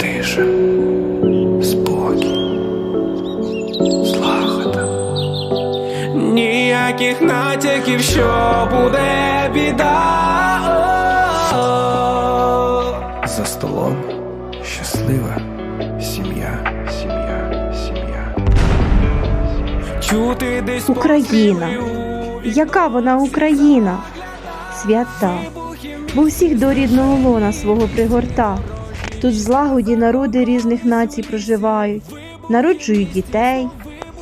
Тиша, спокій, злагода. Ніяких натяків, що буде біда. За столом щаслива сім'я, сім'я, сім'я. Чути десь Україна. Яка вона Україна? Свята, бо всіх до рідного лона свого пригорта. Тут в злагоді народи різних націй проживають, народжують дітей,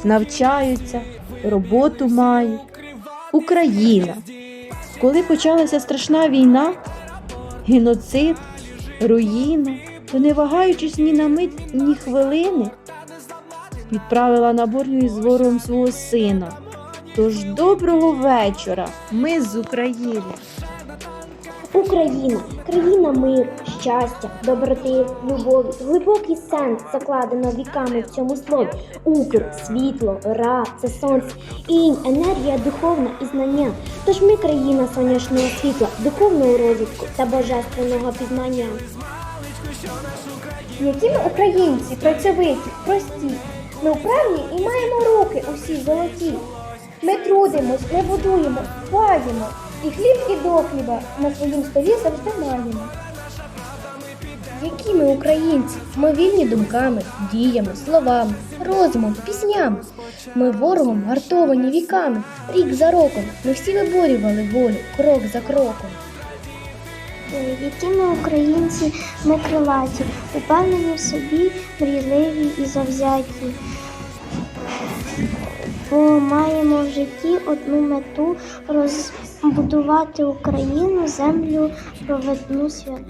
навчаються, роботу мають. Україна. Коли почалася страшна війна, геноцид, руїна, то не вагаючись ні на мить, ні хвилини, відправила на борню із ворогом свого сина. Тож доброго вечора, ми з України. Україна, країна миру, щастя, доброти, любові, глибокий сенс закладено віками в цьому слові. Укр, світло, ра, це сонце, інь, енергія духовна і знання. Тож ми країна сонячного світла, духовного розвитку та божественного пізнання. Які ми українці, працьовиті, прості. Ми вправні і маємо руки усі золоті. Ми трудимось, не будуємо, дбаємо. І хліб, і до хліба на своїм столі завжди маємо. Які ми українці? Ми вільні думками, діями, словами, розумом, піснями. Ми ворогом гартовані віками, рік за роком. Ми всі виборювали волю, крок за кроком. Які ми українці, ми крилаті, упевнені в собі, мрійливі і завзяті. Бо маємо в житті одну мету розбудувати Україну, землю проведну святу.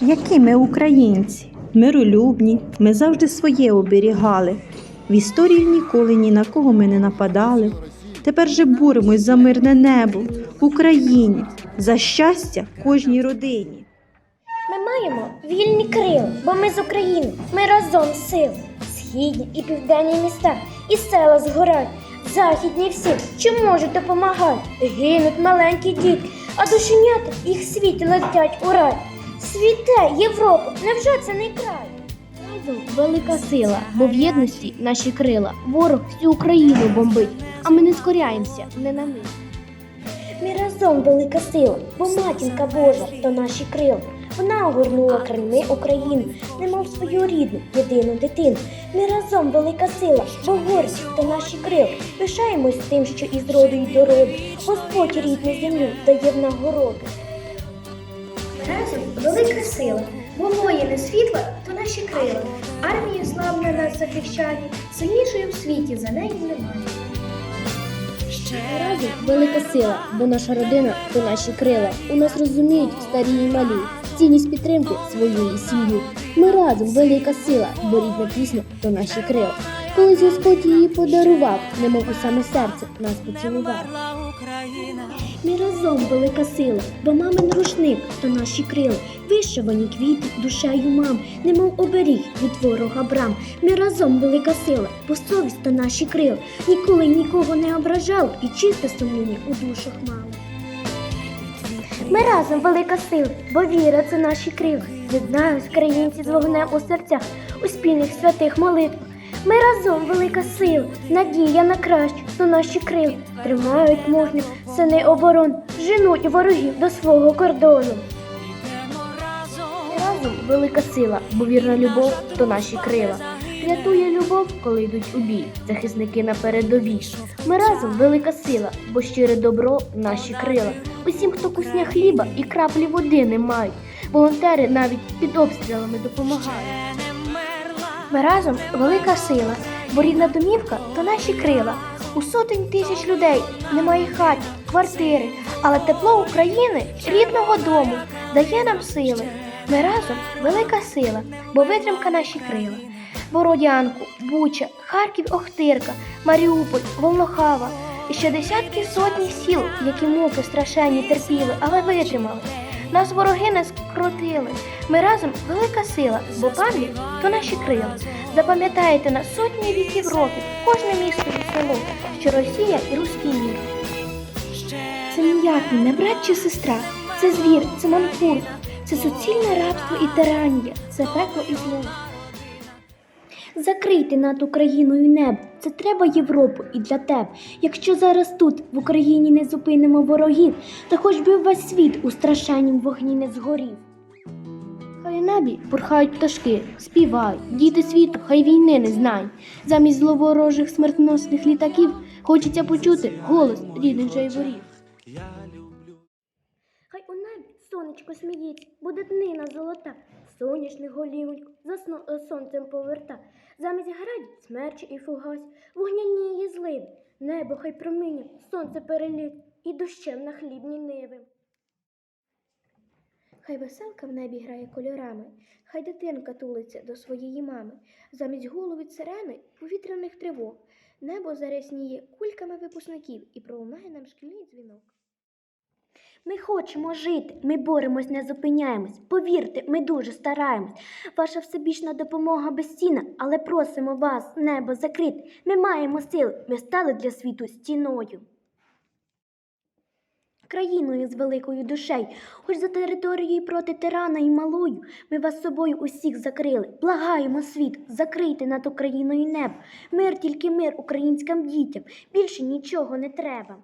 Які ми українці, миролюбні, ми завжди своє оберігали. В історії ніколи ні на кого ми не нападали. Тепер же боремось за мирне небо в Україні, за щастя кожній родині. Ми маємо вільні крила, бо ми з України, ми разом сили. Східні і південні міста, і села згорають. Західні всі, що можуть допомагають. Гинуть маленькі діти, а душенята їх світі летять у рай. Світе, Європа, невже це не край? Разом велика сила, бо в єдності наші крила. Ворог всю Україну бомбить, а ми не скоряємося, не на мить. Ми разом велика сила, бо матінка Божа то наші крила. Вона огорнула крильми України, немов свою рідну, єдину дитину. Ми разом велика сила, бо гордість то наші крила. Пишаємось тим, що із роду й до роду Господь рідну землю дає в нагороду. Разом велика сила, бо воїни світла то наші крила. Армія славна нас захищає, сильнішої в світі за неї немає. Разом велика сила, бо наша родина то наші крила. У нас розуміють старі і малі, цінність підтримки своєї сім'ї. Ми разом велика сила, бо рідна пісня то наші крила. Колись Господь її подарував, немов у саме серце нас поцілував. Ми разом велика сила, бо мамин рушник то наші крила, вишивані квіти душею мам, немов оберіг від ворога брам. Ми разом велика сила, бо совість то наші крила, ніколи нікого не ображали і чисте сумління у душах мали. Ми разом велика сила, бо віра це наші крила. Єднають українці з вогнем у серцях, у спільних святих молитвах. Ми разом велика сила, надія на краще, то наші крила тримають мужньо сини оборон, женуть ворогів до свого кордону. Ми разом велика сила, бо вірна любов то наші крила. Рятує любов, коли йдуть у бій, захисники на передовій. Ми разом велика сила, бо щире добро наші крила. Усім, хто кусня хліба і краплі води не мають. Волонтери навіть під обстрілами допомагають. Ми разом велика сила, бо рідна домівка то наші крила. У сотень тисяч людей немає хат, квартири, але тепло України, рідного дому, дає нам сили. Ми разом велика сила, бо витримка наші крила. Бородянку, Буча, Харків, Охтирка, Маріуполь, Волнохава і ще десятки сотні сіл, які муки страшенні терпіли, але витримали. Нас вороги не скрутили. Ми разом велика сила, бо пам'ять то наші крила. Запам'ятаєте на сотні віків років кожне місто і село, що Росія і руський мір. Це ніякий не брат чи сестра, це звір, це манкур, Це суцільне рабство і тиранія, це пекло і зло. Закрийте над Україною небо. Це треба Європу і для тебе. Якщо зараз тут, в Україні, не зупинимо ворогів, то хоч би весь світ у страшеннім вогні не згорів. Хай у небі бурхають пташки, співають, діти світу, хай війни не знають. Замість зловорожих смертносних літаків хочеться почути голос рідних жайворів. Хай у небі сонечко сміється, буде днина золота, соняшник голівонько за е, сонцем поверта. Замість градів смерчі і фугась, її зливи, небо хай проминя, сонце переліт і дощем на хлібні ниви. Хай веселка в небі грає кольорами, хай дитинка тулиться до своєї мами, замість голови сирени повітряних тривог. Небо зарясніє кульками випускників і пролунає нам шкільний дзвінок. Ми хочемо жити, ми боремось, не зупиняємось. Повірте, ми дуже стараємось. Ваша всебічна допомога безцінна, але просимо вас, небо закрити. Ми маємо сили, ми стали для світу стіною. Країною з великою душею, хоч за територією проти тирана і малою, ми вас собою усіх закрили. Благаємо світ, закрийте над Україною небо. Мир, тільки мир українським дітям. Більше нічого не треба.